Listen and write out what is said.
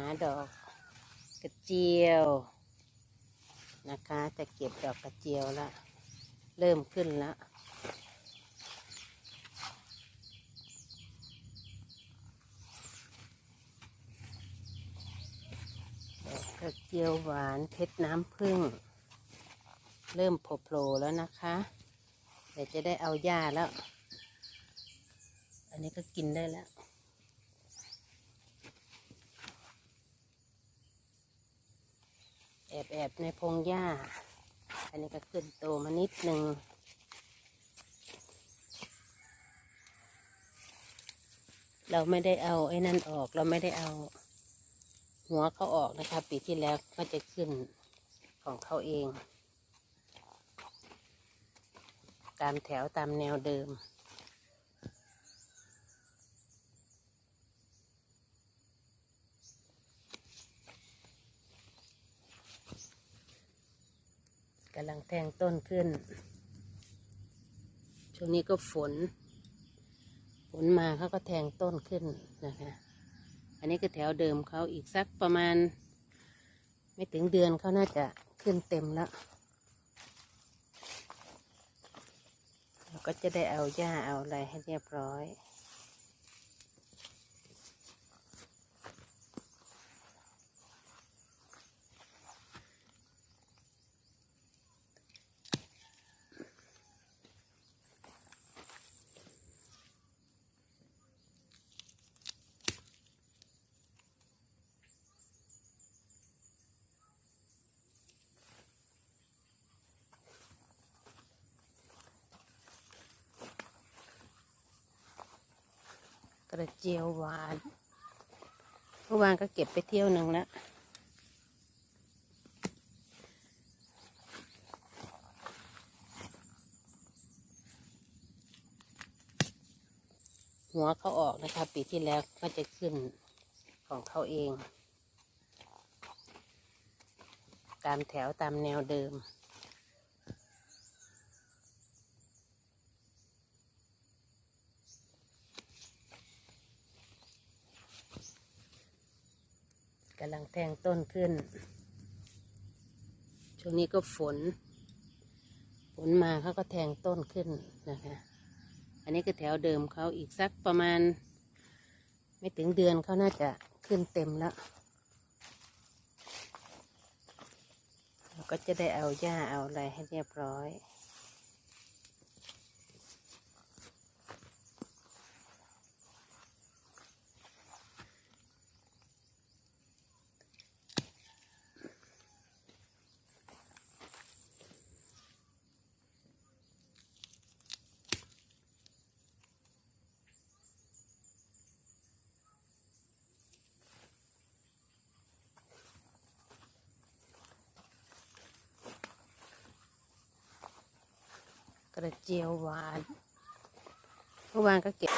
าดอกกระเจียวนะคะ จะเก็บดอกกระเจียวละเริ่มขึ้นละดอกกระเจียวหวานเพชรน้ำผึ้งเริ่มโผล่แล้วนะคะ เดี๋ยวจะได้เอาหญ้าแล้ว อันนี้ก็กินได้แล้ว อบแอบในพงหญ้า อันนี้ก็ขึ้นโตมานิดหนึ่งเราไม่ได้เอาไอ้นั่นออกเราไม่ได้เอา หัวเขาออกนะคะปีที่แล้วก็จะขึ้นของเขาเอง ตามแถวตามแนวเดิม กำลังแทงต้นขึ้น ช่วงนี้ก็ฝน ฝนมาเขาก็แทงต้นขึ้นนะคะ อันนี้คือแถวเดิมเขาอีกสักประมาณ ไม่ถึงเดือนเขาน่าจะขึ้นเต็มแล้วเราก็จะได้เอาหญ้าเอาอะไรให้เรียบร้อย กระเจียวหวานเมื่อวานก็เก็บไปเที่ยวหนึ่งแล้วหัวเขาออกนะคะ ปีที่แล้วก็จะขึ้นของเขาเอง ตามแถวตามแนวเดิมำลังแทงต้นขึ้น ช่วงนี้ก็ฝน ฝนมาเขาก็แทงต้นขึ้นนะคะ อันนี้คือแถวเดิมเขาอีกสักประมาณ ไม่ถึงเดือนเขาน่าจะขึ้นเต็มแล้วเราก็จะได้เอาหญ้าเอาอะไรให้เรียบร้อย กระเจียวหวานเมื่อวานก็เก็บ